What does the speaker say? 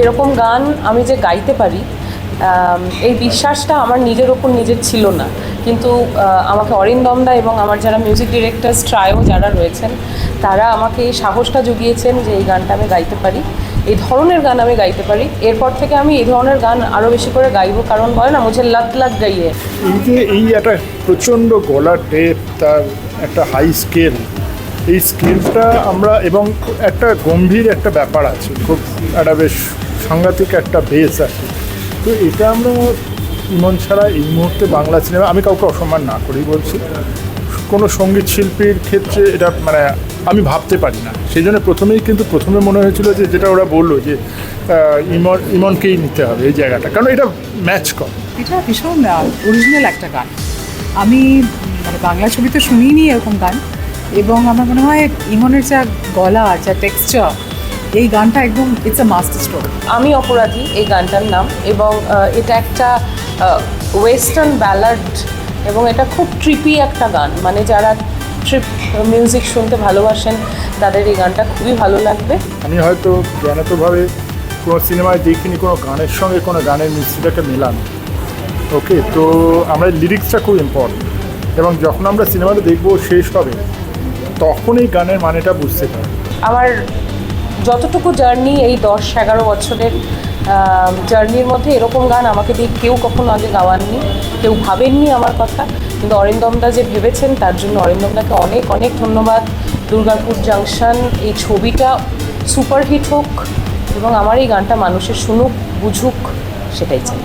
এরকম গান আমি যে গাইতে পারি এই বিশ্বাসটা আমার নিজের ওপর নিজের ছিল না। কিন্তু আমাকে অরিন্দমদা এবং আমার যারা মিউজিক ডিরেক্টরস ট্রায়ও যারা রয়েছেন, তারা আমাকে এই সাহসটা জুগিয়েছেন যে এই গানটা আমি গাইতে পারি, এই ধরনের গান আমি গাইতে পারি। এরপর থেকে আমি এই ধরনের গান আরও বেশি করে গাইবো, কারণ বলে না, মুঝে লাত লাত গাইয়ে এই যে এই একটা প্রচণ্ড গলার টেপ তার একটা হাই স্কেল এই স্কেলটা আমরা, এবং একটা গম্ভীর একটা ব্যাপার আছে, খুব একটা বেশ সাংঘাতিক একটা বেস আছে তো এটা আমরা ইমন ছাড়া এই মুহূর্তে বাংলা সিনেমা আমি কাউকে অসম্মান না করি বলছি। কোনো সংগীত শিল্পীর ক্ষেত্রে এটা মানে আমি ভাবতে পারি না। সেই জন্য প্রথমেই কিন্তু প্রথমে মনে হয়েছিল যে যেটা ওরা বলল যে ইমন, ইমনকেই নিতে হবে এই জায়গাটা। কারণ এটা ম্যাচ করে। এটা ভীষণ অরিজিনাল একটা গান। আমি মানে বাংলা ছবিতে শুনিনি এরকম গান। এবং আমার মনে হয় ইমনের যা গলা, যা টেক্সচার এই গানটা একদম ইটস আ মাস্টার স্ট্রোক আমি অপরাধী এই গানটার নাম এবং এটা একটা ওয়েস্টার্ন ব্যালাড এবং এটা খুব ট্রিপি একটা গান। মানে যারা ট্রিপ মিউজিক শুনতে ভালোবাসেন তাদের এই গানটা খুবই ভালো লাগবে। আমি হয়তো জ্ঞানতভাবে কোনো সিনেমায় দেখিনি কোনো গানের সঙ্গে কোনো গানের মিস্ত্রিটাকে মেলানো ওকে তো আমরা লিরিক্সটা খুব ইম্পর্টেন্ট এবং যখন আমরা সিনেমাটা দেখব শেষ হবে তখন এই গানের মানেটা বুঝতে পারি আমার যতটুকু জার্নি এই দশ এগারো বছরের জার্নির মধ্যে এরকম গান আমাকে দিয়ে কেউ কখনো আগে গাওয়াননি, কেউ ভাবেননি আমার কথা। কিন্তু অরিন্দমদা যে ভেবেছেন, তার জন্য অরিন্দমদাকে অনেক অনেক ধন্যবাদ। দুর্গাপুর জাংশন, এই ছবিটা সুপারহিট হোক এবং আমার এই গানটা মানুষের শুনুক, বুঝুক, সেটাই চাই।